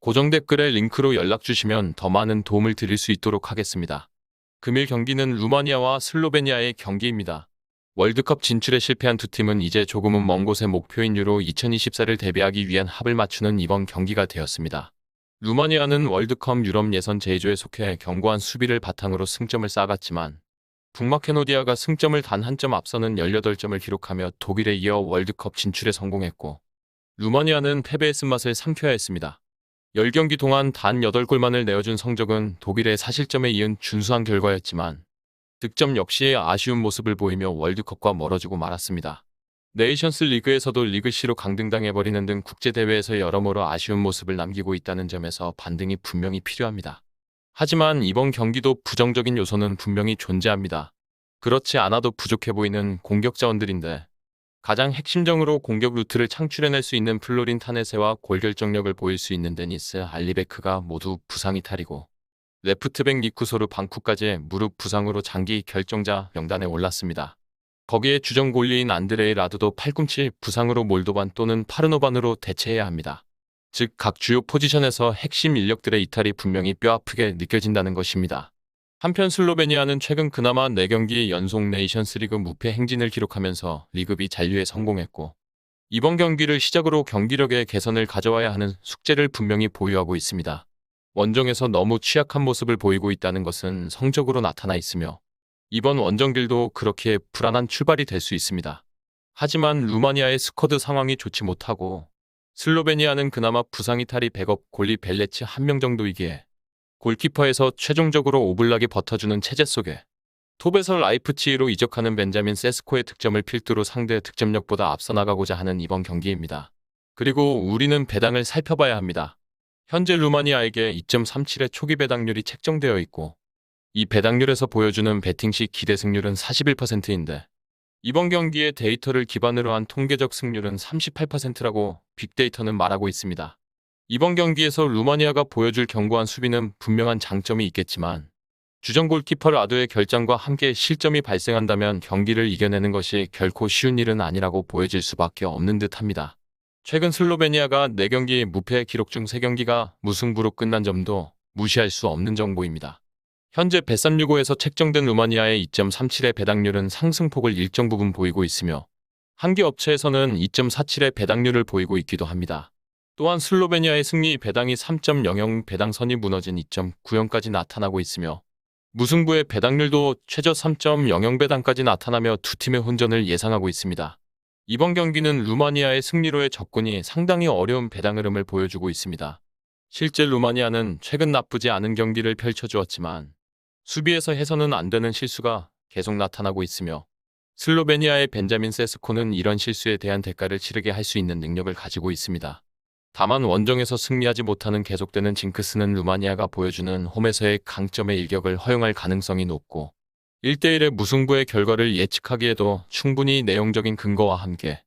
고정 댓글에 링크로 연락 주시면 더 많은 도움을 드릴 수 있도록 하겠습니다. 금일 경기는 루마니아와 슬로베니아의 경기입니다. 월드컵 진출에 실패한 두 팀은 이제 조금은 먼 곳의 목표인 유로 2024를 대비하기 위한 합을 맞추는 이번 경기가 되었습니다. 루마니아는 월드컵 유럽 예선 제2조에 속해 견고한 수비를 바탕으로 승점을 쌓았지만 북마케노디아가 승점을 단 한 점 앞서는 18점을 기록하며 독일에 이어 월드컵 진출에 성공했고 루마니아는 패배의 쓴맛을 삼켜야 했습니다. 10경기 동안 단 8골만을 내어준 성적은 독일의 사실점에 이은 준수한 결과였지만 득점 역시 아쉬운 모습을 보이며 월드컵과 멀어지고 말았습니다. 네이션스 리그에서도 리그 C로 강등당해버리는 등 국제대회에서 여러모로 아쉬운 모습을 남기고 있다는 점에서 반등이 분명히 필요합니다. 하지만 이번 경기도 부정적인 요소는 분명히 존재합니다. 그렇지 않아도 부족해 보이는 공격 자원들인데 가장 핵심적으로 공격 루트를 창출해낼 수 있는 플로린 타네세와 골결정력을 보일 수 있는 데니스 알리베크가 모두 부상 이 탈이고 레프트백 니쿠소르 방쿠까지 무릎 부상으로 장기 결정자 명단에 올랐습니다. 거기에 주전 골리인 안드레이 라드도 팔꿈치 부상으로 몰도반 또는 파르노반으로 대체해야 합니다. 즉 각 주요 포지션에서 핵심 인력들의 이탈이 분명히 뼈아프게 느껴진다는 것입니다. 한편 슬로베니아는 최근 그나마 4경기 연속 네이션스 리그 무패 행진을 기록하면서 리그비 잔류에 성공했고 이번 경기를 시작으로 경기력의 개선을 가져와야 하는 숙제를 분명히 보유하고 있습니다. 원정에서 너무 취약한 모습을 보이고 있다는 것은 성적으로 나타나 있으며 이번 원정길도 그렇게 불안한 출발이 될 수 있습니다. 하지만 루마니아의 스쿼드 상황이 좋지 못하고 슬로베니아는 그나마 부상 이탈이 백업 골리 벨레츠 한 명 정도이기에 골키퍼에서 최종적으로 오블락이 버텨주는 체제 속에 톱에서 라이프치히로 이적하는 벤자민 세스코의 득점을 필두로 상대 득점력보다 앞서 나가고자 하는 이번 경기입니다. 그리고 우리는 배당을 살펴봐야 합니다. 현재 루마니아에게 2.37의 초기 배당률이 책정되어 있고 이 배당률에서 보여주는 베팅 시 기대 승률은 41%인데 이번 경기의 데이터를 기반으로 한 통계적 승률은 38%라고 빅데이터는 말하고 있습니다. 이번 경기에서 루마니아가 보여줄 견고한 수비는 분명한 장점이 있겠지만 주전 골키퍼 라도의 결장과 함께 실점이 발생한다면 경기를 이겨내는 것이 결코 쉬운 일은 아니라고 보여질 수밖에 없는 듯합니다. 최근 슬로베니아가 4경기 무패 기록 중 3경기가 무승부로 끝난 점도 무시할 수 없는 정보입니다. 현재 베삼65에서 책정된 루마니아의 2.37의 배당률은 상승폭을 일정 부분 보이고 있으며 한개 업체에서는 2.47의 배당률을 보이고 있기도 합니다. 또한 슬로베니아의 승리 배당이 3.00 배당선이 무너진 2.90까지 나타나고 있으며 무승부의 배당률도 최저 3.00 배당까지 나타나며 두 팀의 혼전을 예상하고 있습니다. 이번 경기는 루마니아의 승리로의 접근이 상당히 어려운 배당 흐름을 보여주고 있습니다. 실제 루마니아는 최근 나쁘지 않은 경기를 펼쳐주었지만 수비에서 해서는 안 되는 실수가 계속 나타나고 있으며 슬로베니아의 벤자민 세스코는 이런 실수에 대한 대가를 치르게 할 수 있는 능력을 가지고 있습니다. 다만 원정에서 승리하지 못하는 계속되는 징크스는 루마니아가 보여주는 홈에서의 강점의 일격을 허용할 가능성이 높고 1대1의 무승부의 결과를 예측하기에도 충분히 내용적인 근거와 함께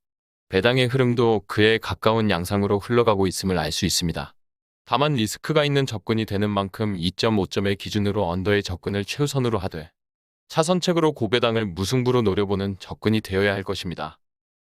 배당의 흐름도 그에 가까운 양상으로 흘러가고 있음을 알 수 있습니다. 다만 리스크가 있는 접근이 되는 만큼 2.5점의 기준으로 언더의 접근을 최우선으로 하되 차선책으로 고배당을 무승부로 노려보는 접근이 되어야 할 것입니다.